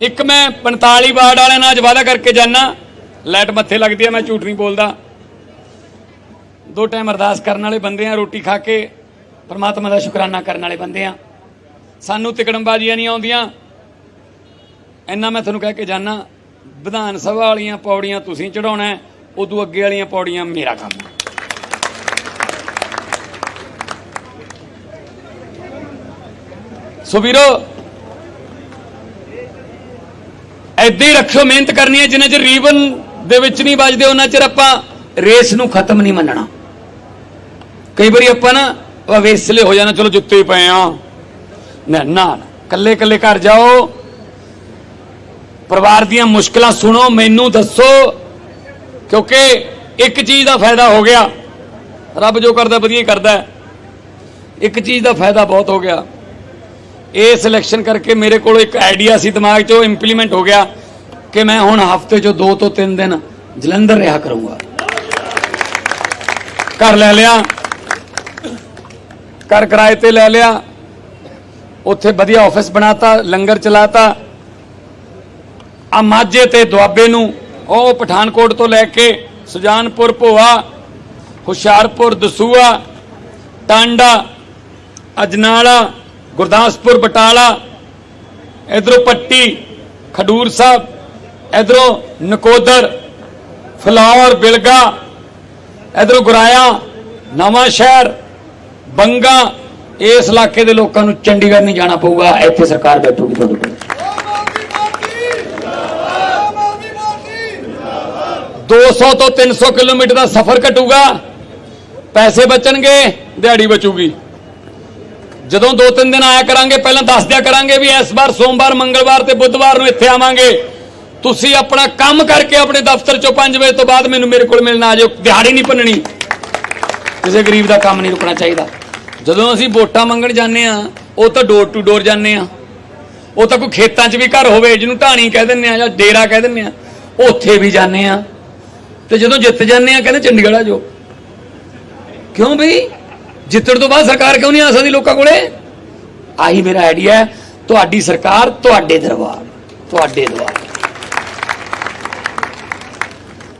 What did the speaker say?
ਇੱਕ ਮੈਂ 45 ਵਾਰਡ ਵਾਲਿਆਂ ਨਾਲ ਅੱਜ ਵਾਅਦਾ ਕਰਕੇ ਜਾਣਾ ਲਾਈਟ ਮੱਥੇ ਲੱਗਦੀ ਹੈ ਮੈਂ ਝੂਠ ਨਹੀਂ ਬੋਲਦਾ। ਦੋ ਟਾਈਮ ਅਰਦਾਸ ਕਰਨ ਵਾਲੇ ਬੰਦੇ ਆ, ਰੋਟੀ ਖਾ ਕੇ ਪਰਮਾਤਮਾ ਦਾ ਸ਼ੁਕਰਾਨਾ ਕਰਨ ਵਾਲੇ ਬੰਦੇ ਆ। ਸਾਨੂੰ ਤਿਕੜਮਬਾਜ਼ੀਆਂ ਨਹੀਂ ਆਉਂਦੀਆਂ। ਇੰਨਾ ਮੈਂ ਤੁਹਾਨੂੰ ਕਹਿ ਕੇ ਜਾਣਾ ਵਿਧਾਨ ਸਭਾ ਵਾਲੀਆਂ ਪੌੜੀਆਂ ਤੁਸੀਂ ਚੜਾਉਣਾ ਉਦੋਂ ਅੱਗੇ ਵਾਲੀਆਂ ਪੌੜੀਆਂ ਮੇਰਾ ਕੰਮ ਹੈ ਸੋ ਵੀਰੋ ਐਦਾਂ ਹੀ ਰੱਖਿਓ, ਮਿਹਨਤ ਕਰਨੀ ਹੈ, ਜਿੰਨਾ ਚਿਰ ਰੀਬਨ ਦੇ ਵਿੱਚ ਨਹੀਂ ਵੱਜਦੇ, ਉਹਨਾਂ ਚਿਰ ਆਪਾਂ ਰੇਸ ਨੂੰ ਖਤਮ ਨਹੀਂ ਮੰਨਣਾ। ਕਈ ਵਾਰੀ ਆਪਾਂ ਨਾ ਅਵੇਸਲੇ ਹੋ ਜਾਣਾ, ਚਲੋ ਜੁੱਤੇ ਪਏ ਆ। ਨਾ ਨਾ ਕੱਲੇ ਕੱਲੇ ਘਰ ਜਾਓ। ਪਰਿਵਾਰ ਦੀਆਂ ਮੁਸ਼ਕਲਾਂ ਸੁਣੋ, ਮੈਨੂੰ ਦੱਸੋ, ਕਿਉਂਕਿ ਇੱਕ ਚੀਜ਼ ਦਾ ਫਾਇਦਾ ਹੋ ਗਿਆ। ਰੱਬ ਜੋ ਕਰਦਾ, ਵਧੀਆ ਕਰਦਾ। ਇੱਕ ਚੀਜ਼ ਦਾ ਫਾਇਦਾ ਬਹੁਤ ਹੋ ਗਿਆ। ਇਹ ਸਿਲੈਕਸ਼ਨ ਕਰਕੇ ਮੇਰੇ ਕੋਲ ਇੱਕ ਆਈਡੀਆ ਸੀ, ਦਿਮਾਗ 'ਚ ਉਹ ਇੰਪਲੀਮੈਂਟ ਹੋ ਗਿਆ ਕਿ ਮੈਂ ਹੁਣ ਹਫ਼ਤੇ 'ਚੋਂ 2 ਤੋਂ 3 ਦਿਨ ਜਲੰਧਰ ਰਿਹਾ ਕਰੂੰਗਾ। ਘਰ ਲੈ ਲਿਆ, ਘਰ ਕਿਰਾਏ ਤੇ ਲੈ ਲਿਆ, ਉੱਥੇ ਵਧੀਆ ਆਫਿਸ ਬਣਾਤਾ, ਲੰਗਰ ਚਲਾਤਾ। ਆ ਮਾਝੇ ਤੇ ਦੁਆਬੇ ਨੂੰ ਉਹ ਪਠਾਨਕੋਟ ਤੋਂ ਲੈ ਕੇ ਸੁਜਾਨਪੁਰ, ਭੋਆ, ਹੁਸ਼ਿਆਰਪੁਰ, ਦਸੂਆ, ਟਾਂਡਾ, ਅਜਨਾਲਾ ਗੁਰਦਾਸਪੁਰ, ਬਟਾਲਾ, ਇਧਰੋਂ ਪੱਟੀ, ਖਡੂਰ ਸਾਹਿਬ, ਇਧਰੋਂ ਨਕੋਦਰ ਫਲੌਰ ਬਿਲਗਾ, ਇਧਰੋਂ ਗੁਰਾਇਆ, ਨਵਾਂ ਸ਼ਹਿਰ, ਬੰਗਾ, ਇਸ ਇਲਾਕੇ ਦੇ ਲੋਕਾਂ ਨੂੰ ਚੰਡੀਗੜ੍ਹ ਨਹੀਂ ਜਾਣਾ ਪਊਗਾ, ਇੱਥੇ ਸਰਕਾਰ ਬੈਠੂਗੀ ਤੁਹਾਡੇ ਕੋਲ। 200 ਤੋਂ 300 ਕਿਲੋਮੀਟਰ ਦਾ ਸਫ਼ਰ ਘਟੂਗਾ ਪੈਸੇ ਬਚਣਗੇ, ਦਿਹਾੜੀ ਬਚੂਗੀ। ਜਦੋਂ ਦੋ ਤਿੰਨ ਦਿਨ ਆਇਆ ਕਰਾਂਗੇ, ਪਹਿਲਾਂ ਦੱਸ ਦਿਆ ਕਰਾਂਗੇ ਵੀ ਇਸ ਵਾਰ ਸੋਮਵਾਰ, ਮੰਗਲਵਾਰ ਤੇ ਬੁੱਧਵਾਰ ਨੂੰ ਇੱਥੇ ਆਵਾਂਗੇ। ਤੁਸੀਂ ਆਪਣਾ ਕੰਮ ਕਰਕੇ ਆਪਣੇ ਦਫ਼ਤਰ ਚੋਂ 5 ਵਜੇ ਤੋਂ ਬਾਅਦ ਮੈਨੂੰ ਮੇਰੇ ਕੋਲ ਮਿਲਣਾ ਆ ਜਾਓ ਦਿਹਾੜੀ ਨਹੀਂ ਭੰਨਣੀ ਕਿਸੇ ਗਰੀਬ ਦਾ ਕੰਮ ਨਹੀਂ ਰੁਕਣਾ ਚਾਹੀਦਾ। ਜਦੋਂ ਅਸੀਂ ਵੋਟਾਂ ਮੰਗਣ ਜਾਂਦੇ ਆ ਉਹ ਤਾਂ ਡੋਰ ਟੂ ਡੋਰ ਜਾਂਦੇ ਆ ਉਹ ਤਾਂ ਕੋਈ ਖੇਤਾਂ 'ਚ ਵੀ ਘਰ ਹੋਵੇ, ਜਿਹਨੂੰ ਢਾਣੀ ਕਹਿ ਦਿੰਦੇ ਆ ਜਾਂ ਡੇਰਾ ਕਹਿ ਦਿੰਦੇ ਆ ਉੱਥੇ ਵੀ ਜਾਂਦੇ ਆ ਤੇ ਜਦੋਂ ਜਿੱਤ ਜਾਂਦੇ ਆ ਕਹਿੰਦੇ ਚੰਡੀਗੜ੍ਹ ਆ ਜਾਓ। ਕਿਉਂ ਬਈ? ਜਿੱਤਣ ਤੋਂ ਬਾਅਦ ਸਰਕਾਰ ਕਿਉਂ ਨਹੀਂ ਆ ਸਕਦੀ ਲੋਕਾਂ ਕੋਲੇ? ਆਹੀ ਮੇਰਾ ਆਈਡੀਆ ਤੁਹਾਡੀ ਸਰਕਾਰ, ਤੁਹਾਡੇ ਦਰਬਾਰ ਤੁਹਾਡੇ ਦਰਬਾਰ।